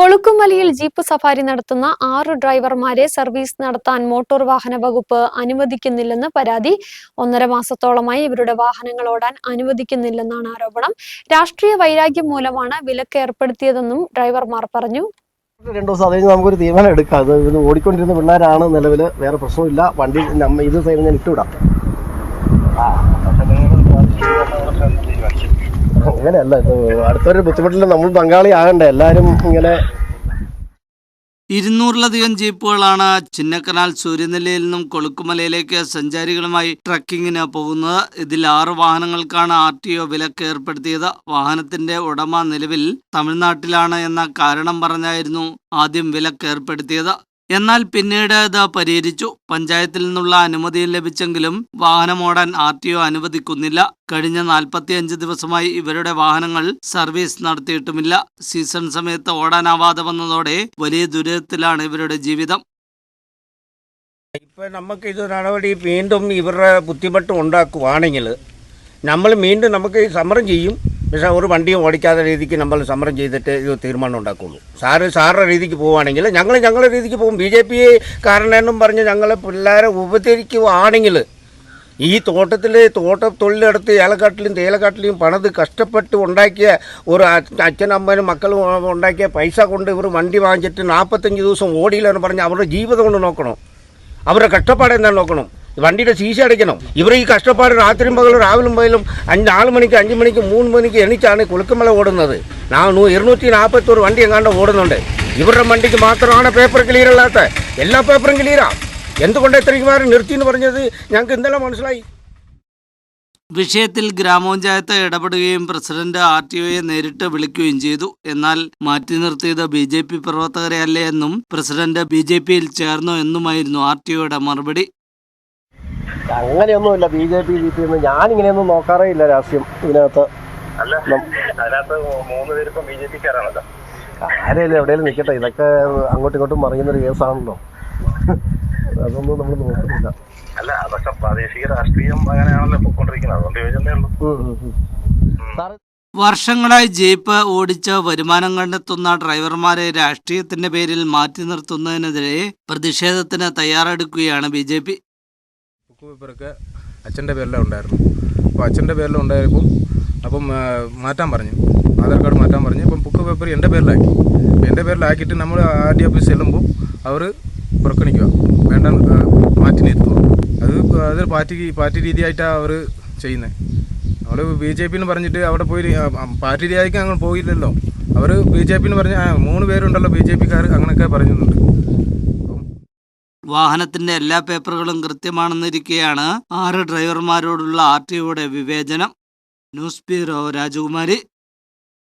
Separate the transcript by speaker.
Speaker 1: കൊളുക്കുമലയിൽ jeep safari നടത്തുന്ന ആറ് ഡ്രൈവർമാരെ service നടത്താൻ മോട്ടോർ വാഹന വകുപ്പ് അനുവദിക്കുന്നില്ലെന്ന് പരാതി. ഒന്നര മാസത്തോളമായി ഇവരുടെ വാഹനങ്ങൾ ഓടാൻ അനുവദിക്കുന്നില്ലെന്നാണ് ആരോപണം. രാഷ്ട്രീയ വൈരാഗ്യം മൂലമാണ് വിലക്ക് ഏർപ്പെടുത്തിയതെന്നും ഡ്രൈവർമാർ പറഞ്ഞു.
Speaker 2: രണ്ടു ദിവസം അത് കഴിഞ്ഞ് നമുക്കൊരു തീരുമാനം എടുക്കാം. അത് ഇത് ഓടിക്കൊണ്ടിരുന്ന പിള്ളേരാണ് നിലവിൽ വേറെ പ്രശ്നമില്ല വണ്ടി ഇത് സൈഡിൽ ഞാൻ ഇട്ടുവിടാം. അങ്ങനെയല്ല അടുത്തൊരു ബുദ്ധിമുട്ടിൽ നമ്മൾ പങ്കാളി ആകണ്ടേ എല്ലാവരും ഇങ്ങനെ
Speaker 3: ഇരുന്നൂറിലധികം ജീപ്പുകളാണ് ചിന്നക്കനാൽ സൂര്യനെല്ലയിൽ നിന്നും കൊളുക്കുമലയിലേക്ക് സഞ്ചാരികളുമായി ട്രക്കിങ്ങിന് പോകുന്നത്. ഇതിൽ ആറ് വാഹനങ്ങൾക്കാണ് ആർ ടി ഒ വിലക്ക് ഏർപ്പെടുത്തിയത്. വാഹനത്തിന്റെ ഉടമ നിലവിൽ തമിഴ്നാട്ടിലാണ് എന്ന കാരണം പറഞ്ഞായിരുന്നു ആദ്യം വിലക്ക് ഏർപ്പെടുത്തിയത്. എന്നാൽ പിന്നീട് ഇത് പരിഹരിച്ചു. പഞ്ചായത്തിൽ നിന്നുള്ള അനുമതിയും ലഭിച്ചെങ്കിലും വാഹനമോടാൻ ആർ ടി ഒ അനുവദിക്കുന്നില്ല. കഴിഞ്ഞ നാൽപ്പത്തിയഞ്ച് ദിവസമായി ഇവരുടെ വാഹനങ്ങൾ സർവീസ് നടത്തിയിട്ടുമില്ല. സീസൺ സമയത്ത് ഓടാനാവാതെ വന്നതോടെ വലിയ ദുരിതത്തിലാണ് ഇവരുടെ ജീവിതം.
Speaker 4: ഇപ്പം നമുക്ക് ഇത് നടപടി വീണ്ടും ഇവരുടെ ബുദ്ധിമുട്ട് ഉണ്ടാക്കുവാണെങ്കിൽ നമ്മൾ വീണ്ടും നമുക്ക് സമരം ചെയ്യും. പക്ഷേ ഒരു വണ്ടിയും ഓടിക്കാത്ത രീതിക്ക് നമ്മൾ സമരം ചെയ്തിട്ട് ഇത് തീരുമാനം ഉണ്ടാക്കുള്ളൂ. സാറ് സാറിന്റെ രീതിക്ക് പോവുകയാണെങ്കിൽ ഞങ്ങൾ ഞങ്ങളുടെ രീതിക്ക് പോകും. ബി ജെ പി കാരണമെന്നും പറഞ്ഞ് ഞങ്ങൾ പിള്ളേരെ ഉപദ്രവിക്കുകയാണെങ്കിൽ ഈ തോട്ടത്തിൽ തോട്ട തൊഴിലെടുത്ത് ഏലക്കാട്ടിലും തേയിലക്കാട്ടിലും പണത് കഷ്ടപ്പെട്ട് ഉണ്ടാക്കിയ ഒരു അച്ഛനമ്മനും മക്കളും ഉണ്ടാക്കിയ പൈസ കൊണ്ട് ഇവർ വണ്ടി വാങ്ങിച്ചിട്ട് നാൽപ്പത്തഞ്ച് ദിവസം ഓടിയില്ലെന്ന് പറഞ്ഞ് അവരുടെ ജീവിതം കൊണ്ട് നോക്കണം. അവരുടെ കഷ്ടപ്പാട് എന്താ നോക്കണം. വണ്ടിയുടെ ശീശ അടയ്ക്കണം. ഇവർ ഈ കഷ്ടപ്പാട് രാത്രിയും പകലും രാവിലും പകലും അഞ്ച് നാല് മണിക്ക് അഞ്ച് മണിക്ക് മൂന്ന് മണിക്ക് എണീച്ചാണ് കുളുക്കമല ഓടുന്നത്. നാ നൂ ഇരുന്നൂറ്റി നാൽപ്പത്തൊരു വണ്ടി എങ്ങാണ്ട് ഓടുന്നുണ്ട്. ഇവരുടെ വണ്ടിക്ക് മാത്രമാണ് പേപ്പർ ക്ലിയർ അല്ലാത്ത. എല്ലാ പേപ്പറും ക്ലിയറാ എന്തുകൊണ്ട് ഇത്രയും മാറി നിർത്തി എന്ന് പറഞ്ഞത് ഞങ്ങൾക്ക് ഇന്നലെ മനസ്സിലായി.
Speaker 3: വിഷയത്തിൽ ഗ്രാമപഞ്ചായത്ത് ഇടപെടുകയും പ്രസിഡന്റ് ആർ ടി ഒയെ നേരിട്ട് വിളിക്കുകയും ചെയ്തു. എന്നാൽ മാറ്റി നിർത്തിയത് ബി ജെ പി പ്രവർത്തകരെ അല്ലേ എന്നും പ്രസിഡന്റ് ബി ജെ പിയിൽ ചേർന്നു എന്നുമായിരുന്നു ആർ ടി ഒയുടെ മറുപടി.
Speaker 2: അങ്ങനെയൊന്നുമില്ല. B J P G P ഒന്നും ഞാനിങ്ങനെയൊന്നും നോക്കാറേ ഇല്ല രാഷ്ട്രീയം ഇതിനകത്ത്.
Speaker 5: അല്ല അതിനകത്ത് മൂന്ന് പേരിപ്പം ബി ജെ പിക്കാരാണല്ലോ.
Speaker 2: ആരെയല്ലേ എവിടെയെങ്കിലും നിൽക്കട്ടെ. ഇതൊക്കെ അങ്ങോട്ടും ഇങ്ങോട്ടും മറിയുന്നൊരു കേസാണല്ലോ. അതൊന്നും നമ്മൾ നോക്കുന്നില്ല.
Speaker 5: അല്ല അതൊക്കെ പ്രാദേശിക രാഷ്ട്രീയം അങ്ങനെയാണല്ലോ അതുകൊണ്ട് ഉള്ളൂ.
Speaker 2: സാറ്
Speaker 3: വർഷങ്ങളായി ജീപ്പ് ഓടിച്ച് വരുമാനം കണ്ടെത്തുന്ന ഡ്രൈവർമാരെ രാഷ്ട്രീയത്തിന്റെ പേരിൽ മാറ്റി നിർത്തുന്നതിനെതിരെ പ്രതിഷേധത്തിന് തയ്യാറെടുക്കുകയാണ് ബി ജെ പി.
Speaker 6: ബുക്ക് പേപ്പറൊക്കെ അച്ഛന്റെ പേരിലാണ് ഉണ്ടായിരുന്നു അപ്പോൾ അച്ഛന്റെ പേരിലുണ്ടായപ്പം അപ്പം മാറ്റാൻ പറഞ്ഞു. ആധാർ കാർഡ് മാറ്റാൻ പറഞ്ഞു. അപ്പം ബുക്ക് പേപ്പർ എന്റെ പേരിലാക്കി. എന്റെ പേരിലാക്കിയിട്ട് നമ്മൾ ആർ ഡി ഓഫീസ് ചെല്ലുമ്പോൾ അവർ പുറക്കണിക്കുക. വേണ്ട മാറ്റി നിർത്തുക. അത് അത് പാർട്ടി പാർട്ടി രീതിയായിട്ടാണ് അവർ ചെയ്യുന്നത്. നമ്മൾ ബി ജെ പിന്ന് പറഞ്ഞിട്ട് അവിടെ പോയി പാർട്ടി രീതിയായിക്ക് അങ്ങനെ പോയില്ലല്ലോ. അവർ ബി ജെ പിന്ന് പറഞ്ഞ് മൂന്ന് പേരുണ്ടല്ലോ ബി ജെ പിക്കാർ അങ്ങനെയൊക്കെ പറയുന്നുണ്ട്
Speaker 3: വാഹനത്തിന്റെ എല്ലാ പേപ്പറുകളും കൃത്യമാണെന്നിരിക്കെയാണ് ആറ് ഡ്രൈവർമാരോടുള്ള ആർ ടി ഒയുടെ വിവേചനം. ന്യൂസ് ബ്യൂറോ രാജകുമാരി.